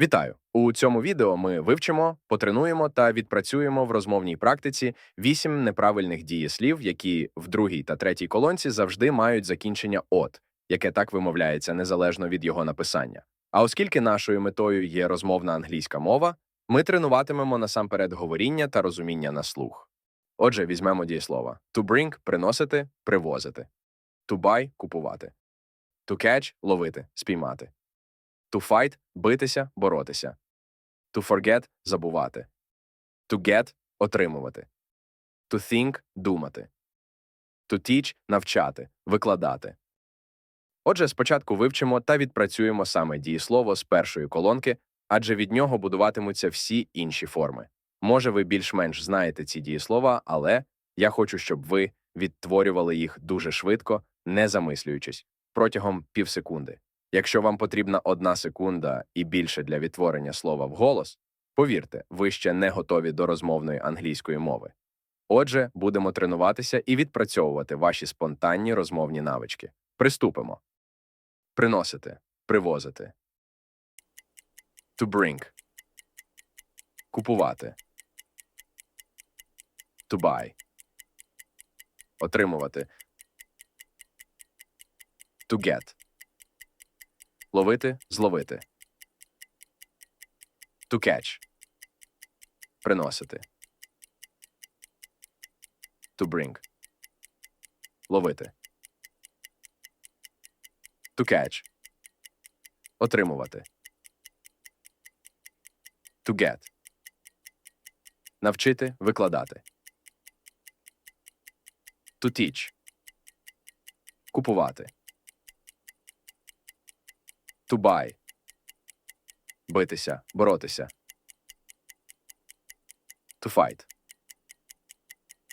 Вітаю! У цьому відео ми вивчимо, потренуємо та відпрацюємо в розмовній практиці вісім неправильних дієслів, які в другій та третій колонці завжди мають закінчення от, яке так вимовляється незалежно від його написання. А оскільки нашою метою є розмовна англійська мова, ми тренуватимемо насамперед говоріння та розуміння на слух. Отже, візьмемо дієслова: to bring – приносити, привозити, to buy – купувати, to catch – ловити, спіймати. To fight – битися, боротися. To forget – забувати. To get – отримувати. To think – думати. To teach – навчати, викладати. Отже, спочатку вивчимо та відпрацюємо саме дієслово з першої колонки, адже від нього будуватимуться всі інші форми. Може, ви більш-менш знаєте ці дієслова, але я хочу, щоб ви відтворювали їх дуже швидко, не замислюючись, протягом півсекунди. Якщо вам потрібна одна секунда і більше для відтворення слова вголос, повірте, ви ще не готові до розмовної англійської мови. Отже, будемо тренуватися і відпрацьовувати ваші спонтанні розмовні навички. Приступимо. Приносити, привозити. To bring. Купувати. To buy. Отримувати. To get. Ловити, зловити. To catch. Приносити. To bring. Ловити. To catch. Отримувати. To get. Навчити, викладати. To teach. Купувати. To buy. Битися, боротися. To fight.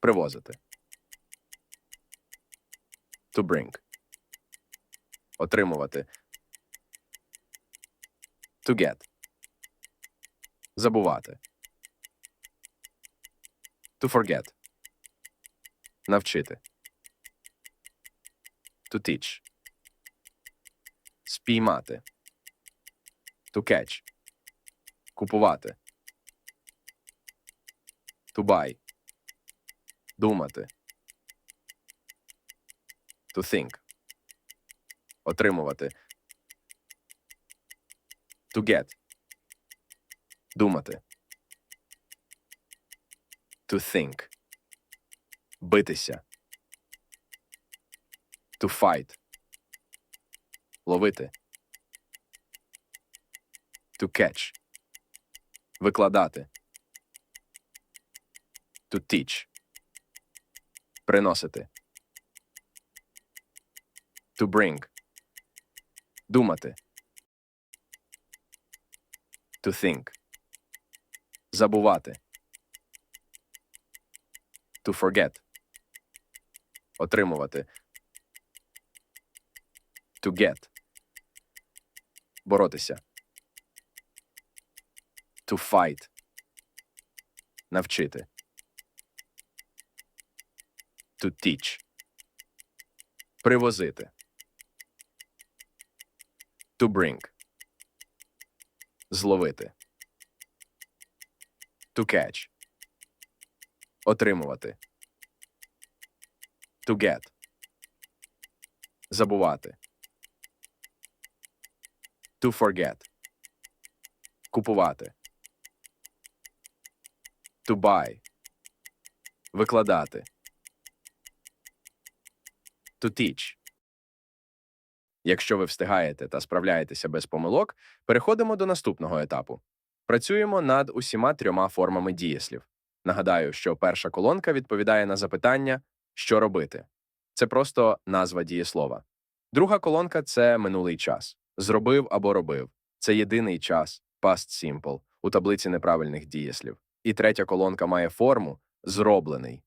Привозити. To bring. Отримувати. To get. Забувати. To forget. Навчити. To teach. Спіймати. To catch. Купувати. To buy. Думати. To think. Отримувати. To get. Думати. To think. Битися. To fight. Ловити. To catch. Викладати. To teach. Приносити. To bring. Думати. To think. Забувати. To forget. Отримувати. To get. Боротися. To fight. Навчити. To teach. Привозити. To bring. Зловити. To catch. Отримувати. To get. Забувати. To forget. Купувати. To buy. Викладати. To teach. Якщо ви встигаєте та справляєтеся без помилок, переходимо до наступного етапу. Працюємо над усіма трьома формами дієслів. Нагадаю, що перша колонка відповідає на запитання, що робити. Це просто назва дієслова. Друга колонка це минулий час. Зробив або робив. Це єдиний час, past simple, у таблиці неправильних дієслів. І третя колонка має форму зроблений.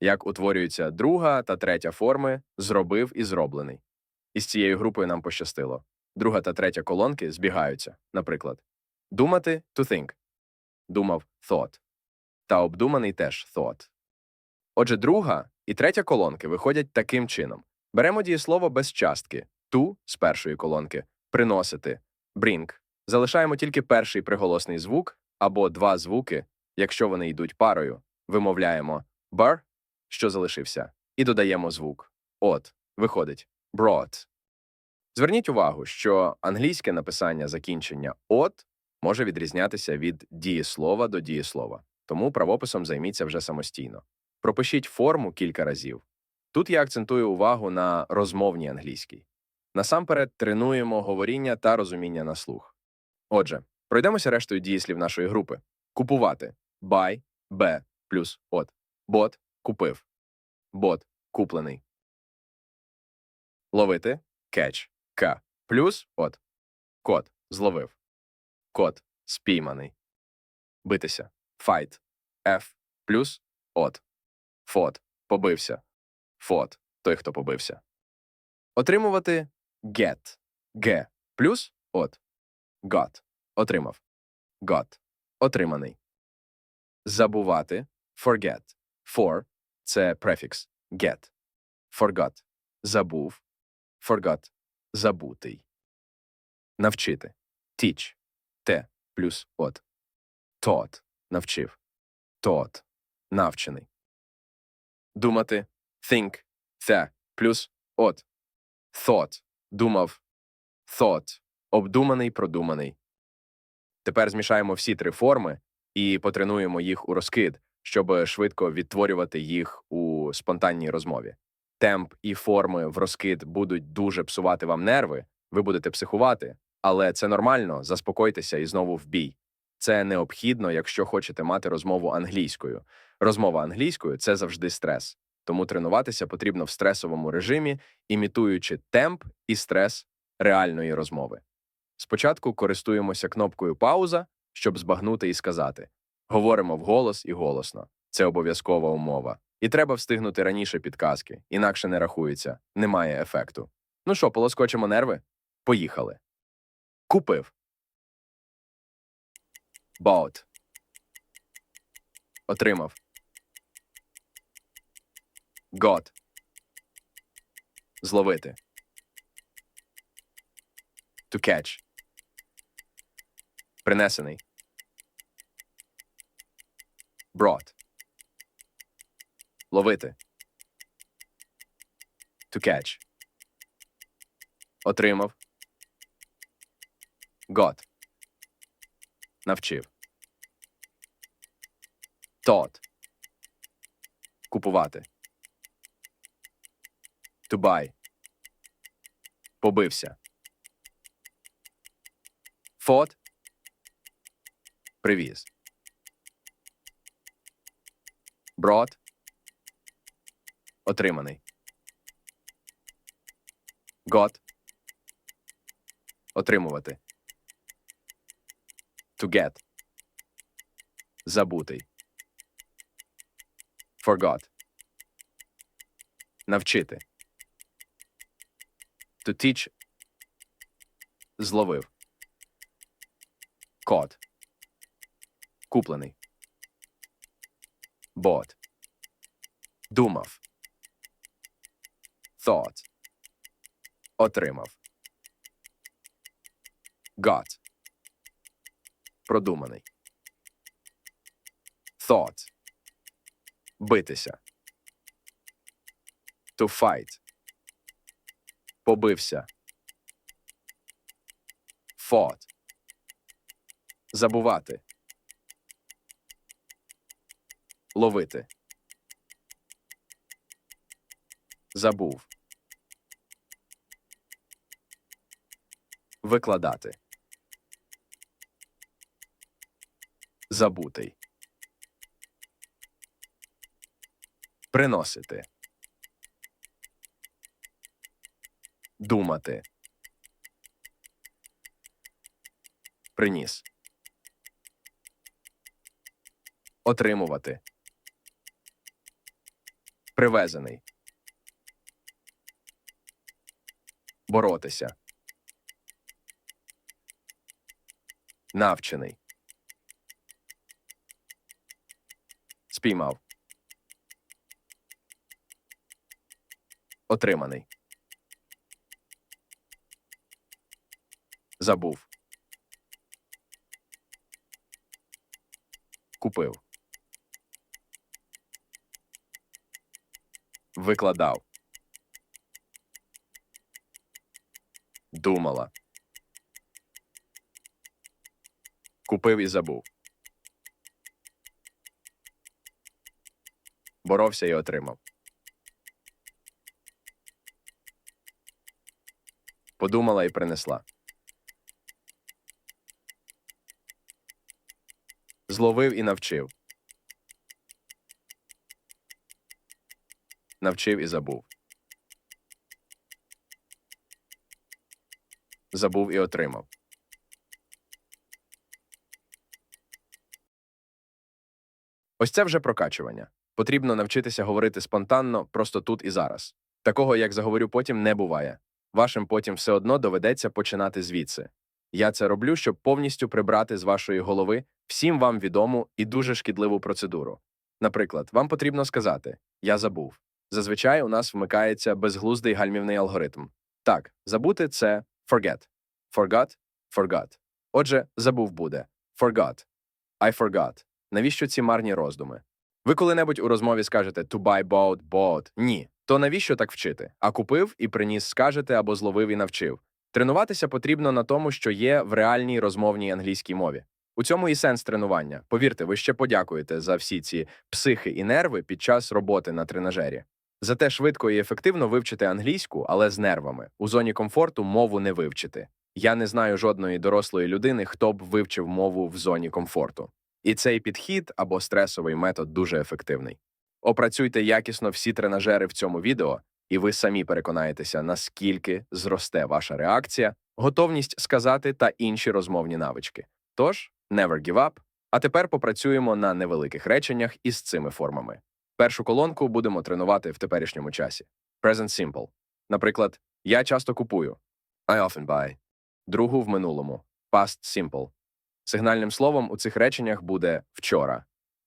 Як утворюються друга та третя форми зробив і зроблений. Із цією групою нам пощастило. Друга та третя колонки збігаються. Наприклад, думати to think. Думав thought. Та обдуманий теж thought. Отже, друга і третя колонки виходять таким чином. Беремо дієслово без частки to з першої колонки, приносити bring, Залишаємо тільки перший приголосний звук або два звуки, якщо вони йдуть парою. Вимовляємо бар, що залишився, і додаємо звук. От, виходить brought. Зверніть увагу, що англійське написання закінчення от може відрізнятися від дієслова до дієслова, тому правописом займіться вже самостійно. Пропишіть форму кілька разів. Тут я акцентую увагу на розмовній англійській. Насамперед тренуємо говоріння та розуміння на слух. Отже, пройдемося рештою дієслів нашої групи. Купувати buy, б плюс от. Бот купив. Бот куплений. Ловити catch, к плюс от. Кот зловив. Кот спійманий. Битися fight, f плюс от. Фот побився. Фот той, хто побився. Отримувати get, г плюс от. Got отримав. Got отриманий. Забувати forget. For це префікс get. Forgot забув. Forgot забутий. Навчити teach те плюс от. Taught навчив. Taught навчений. Думати think те плюс от. Thought думав. Thought обдуманий, продуманий. Тепер змішаємо всі три форми і потренуємо їх у розкид, щоб швидко відтворювати їх у спонтанній розмові. Темп і форми в розкид будуть дуже псувати вам нерви, ви будете психувати, але це нормально, заспокойтеся і знову в бій. Це необхідно, якщо хочете мати розмову англійською. Розмова англійською це завжди стрес, тому тренуватися потрібно в стресовому режимі, імітуючи темп і стрес реальної розмови. Спочатку користуємося кнопкою пауза, щоб збагнути і сказати. Говоримо вголос і голосно. Це обов'язкова умова. І треба встигнути раніше підказки, інакше не рахується, немає ефекту. Ну що, полоскочимо нерви? Поїхали. Купив. Bought. Отримав. Got. Зловити. To catch. Принесений. Brought. Ловити. To catch. Отримав. Got. Навчив. Taught. Купувати. Buy. Побився. Fought. Привіз. Brought. Отриманий. Got. Отримувати. To get. Забутий. Forgot. Навчити. To teach. Зловив. Caught. Куплений. Bought. Думав. Thought. Отримав. Got. Продуманий. Thought. Битися. To fight. Побився. Fought. Забувати. Ловити. Забув. Викладати. Забутий. Приносити. Думати. Приніс. Отримувати. Привезений. Боротися. Навчений. Спіймав. Отриманий. Забув. Купив. Викладав. Думала. Купив і забув. Боровся і отримав. Подумала і принесла. Зловив і навчив. Навчив і забув. Забув і отримав. Ось це вже прокачування. Потрібно навчитися говорити спонтанно, просто тут і зараз. Такого, як заговорю потім, не буває. Вашим потім все одно доведеться починати звідси. Я це роблю, щоб повністю прибрати з вашої голови всім вам відому і дуже шкідливу процедуру. Наприклад, вам потрібно сказати Я забув. Зазвичай у нас вмикається безглуздий гальмівний алгоритм. Так, забути це forget. Forgot – forgot. Отже, забув буде. Forgot. I forgot. Навіщо ці марні роздуми? Ви коли-небудь у розмові скажете to buy bought, bought. Ні. То навіщо так вчити? А купив і приніс скажете або зловив і навчив. Тренуватися потрібно на тому, що є в реальній розмовній англійській мові. У цьому і сенс тренування. Повірте, ви ще подякуєте за всі ці психи і нерви під час роботи на тренажері. Зате швидко і ефективно вивчити англійську, але з нервами. У зоні комфорту мову не вивчити. Я не знаю жодної дорослої людини, хто б вивчив мову в зоні комфорту. І цей підхід або стресовий метод дуже ефективний. Опрацюйте якісно всі тренажери в цьому відео, і ви самі переконаєтеся, наскільки зросте ваша реакція, готовність сказати та інші розмовні навички. Тож, never give up. А тепер попрацюємо на невеликих реченнях із цими формами. Першу колонку будемо тренувати в теперішньому часі. Present simple. Наприклад, я часто купую. I often buy. Другу в минулому. Past simple. Сигнальним словом у цих реченнях буде вчора.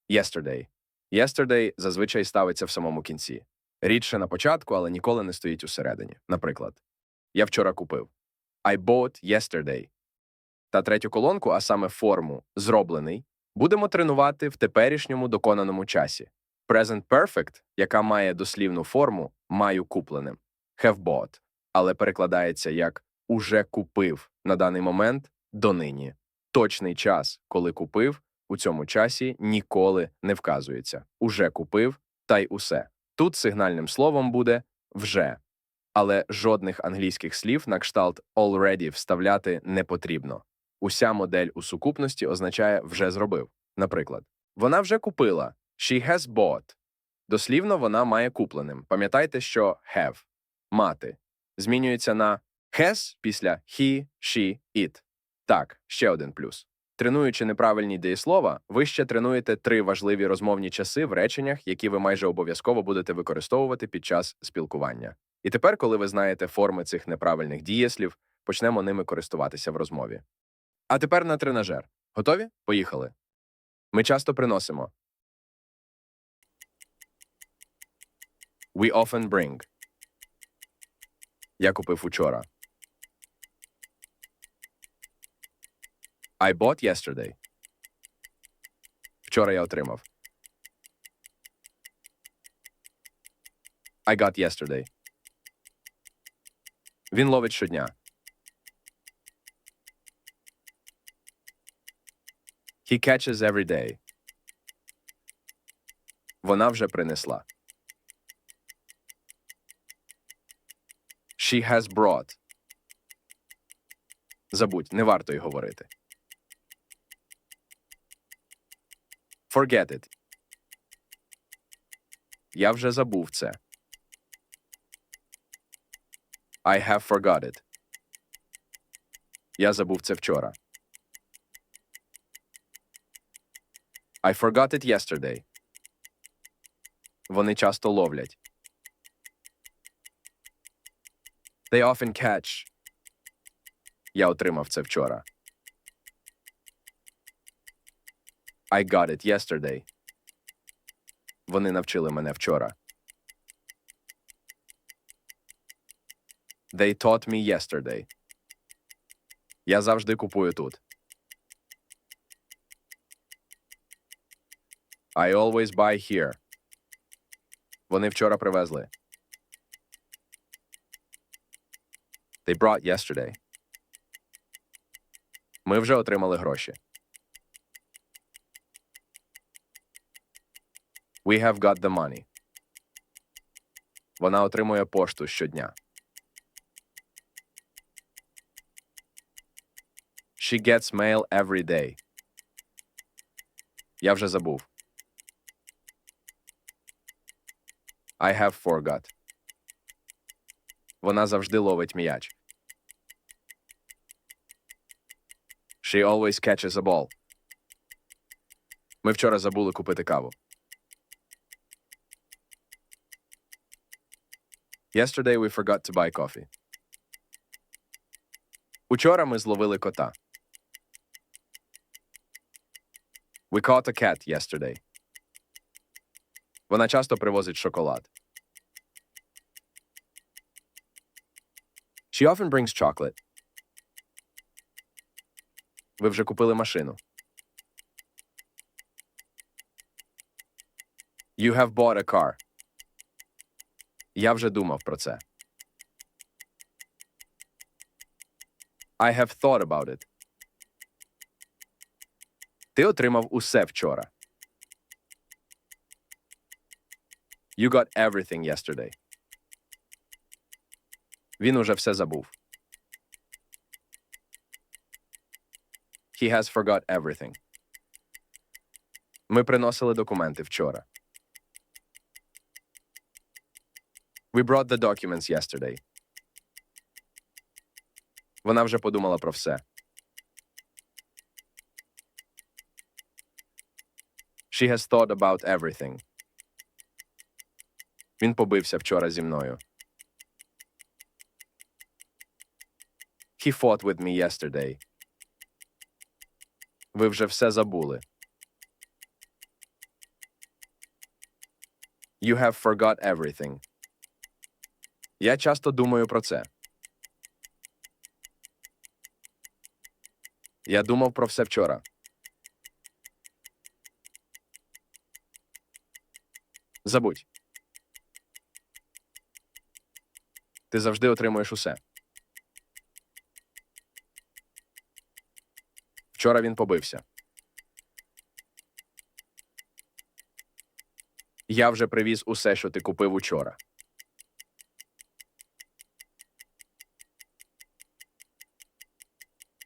Yesterday. Yesterday зазвичай ставиться в самому кінці. Рідше на початку, але ніколи не стоїть усередині. Наприклад, я вчора купив. I bought yesterday. Та третю колонку, а саме форму зроблений, будемо тренувати в теперішньому доконаному часі. Present perfect, яка має дослівну форму маю купленим. Have bought, але перекладається як уже купив на даний момент донині. Точний час, коли купив, у цьому часі ніколи не вказується. Уже купив, та й усе. Тут сигнальним словом буде вже. Але жодних англійських слів на кшталт already вставляти не потрібно. Уся модель у сукупності означає вже зробив. Наприклад, вона вже купила she has bought. Дослівно вона має купленим. Пам'ятайте, що have мати змінюється на has після he, she, it. Так, ще один плюс. Тренуючи неправильні дієслова, ви ще тренуєте три важливі розмовні часи в реченнях, які ви майже обов'язково будете використовувати під час спілкування. І тепер, коли ви знаєте форми цих неправильних дієслів, почнемо ними користуватися в розмові. А тепер на тренажер. Готові? Поїхали. Ми часто приносимо. We often bring. Я купив учора. I bought yesterday. Вчора я отримав. I got yesterday. Він ловить щодня. He catches every day. Вона вже принесла. She has brought. Забудь, не варто й говорити. Forget it. Я вже забув це. I have forgot it. Я забув це вчора. I forgot it yesterday. Вони часто ловлять. They often catch. Я отримав це вчора. I got it yesterday. Вони навчили мене вчора. They taught me yesterday. Я завжди купую тут. I always buy here. Вони вчора привезли. They brought yesterday. Ми вже отримали гроші. We have got the money. Вона отримує пошту щодня. She gets mail every day. Я вже забув. I have forgot. Вона завжди ловить м'яч. She always catches a ball. Ми вчора забули купити каву. Yesterday we forgot to buy coffee. Учора ми зловили кота. We caught a cat yesterday. Вона часто привозить шоколад. She often brings chocolate. Ви вже купили машину. You have bought a car. Я вже думав про це. I have thought about it. Ти отримав усе вчора. You got everything yesterday. Він уже все забув. He has forgot everything. Ми приносили документи вчора. We brought the documents yesterday. Вона вже подумала про все. She has thought about everything. Він побився вчора зі мною. He fought with me yesterday. Ви вже все забули. You have forgot everything. Я часто думаю про це. Я думав про все вчора. Забудь. Ти завжди отримуєш усе. Вчора він побився. Я вже привіз усе, що ти купив учора.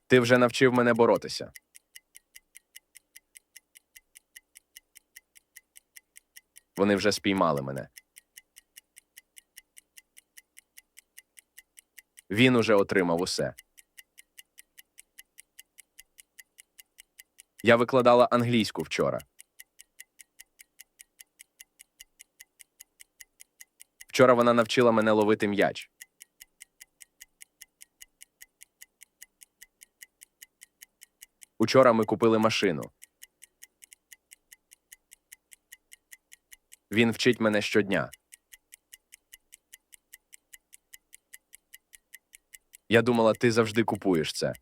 Ти вже навчив мене боротися. Вони вже спіймали мене. Він уже отримав усе. Я викладала англійську вчора. Вчора вона навчила мене ловити м'яч. Учора ми купили машину. Він вчить мене щодня. Я думала, ти завжди купуєш це.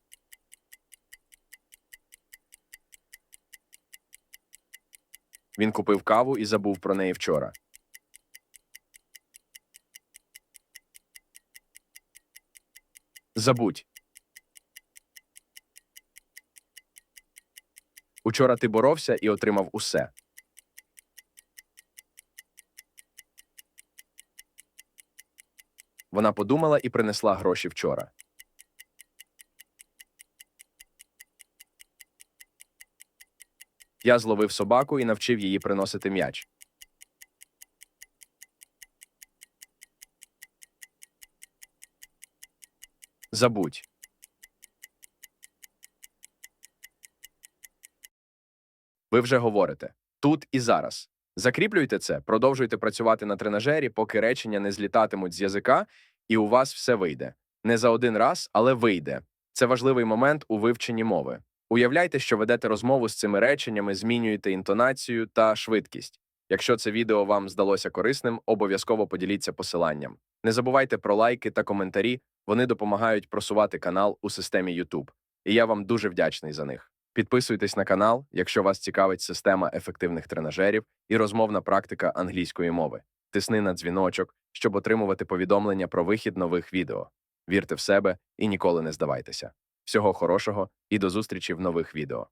Він купив каву і забув про неї вчора. Забудь. Учора ти боровся і отримав усе. Вона подумала і принесла гроші вчора. Я зловив собаку і навчив її приносити м'яч. Забудь. Ви вже говорите тут і зараз. Закріплюйте це, продовжуйте працювати на тренажері, поки речення не злітатимуть з язика, і у вас все вийде. Не за один раз, але вийде. Це важливий момент у вивченні мови. Уявляйте, що ведете розмову з цими реченнями, змінюєте інтонацію та швидкість. Якщо це відео вам здалося корисним, обов'язково поділіться посиланням. Не забувайте про лайки та коментарі, вони допомагають просувати канал у системі YouTube. І я вам дуже вдячний за них. Підписуйтесь на канал, якщо вас цікавить система ефективних тренажерів і розмовна практика англійської мови. Тисни на дзвіночок, щоб отримувати повідомлення про вихід нових відео. Вірте в себе і ніколи не здавайтеся. Всього хорошого і до зустрічі в нових відео.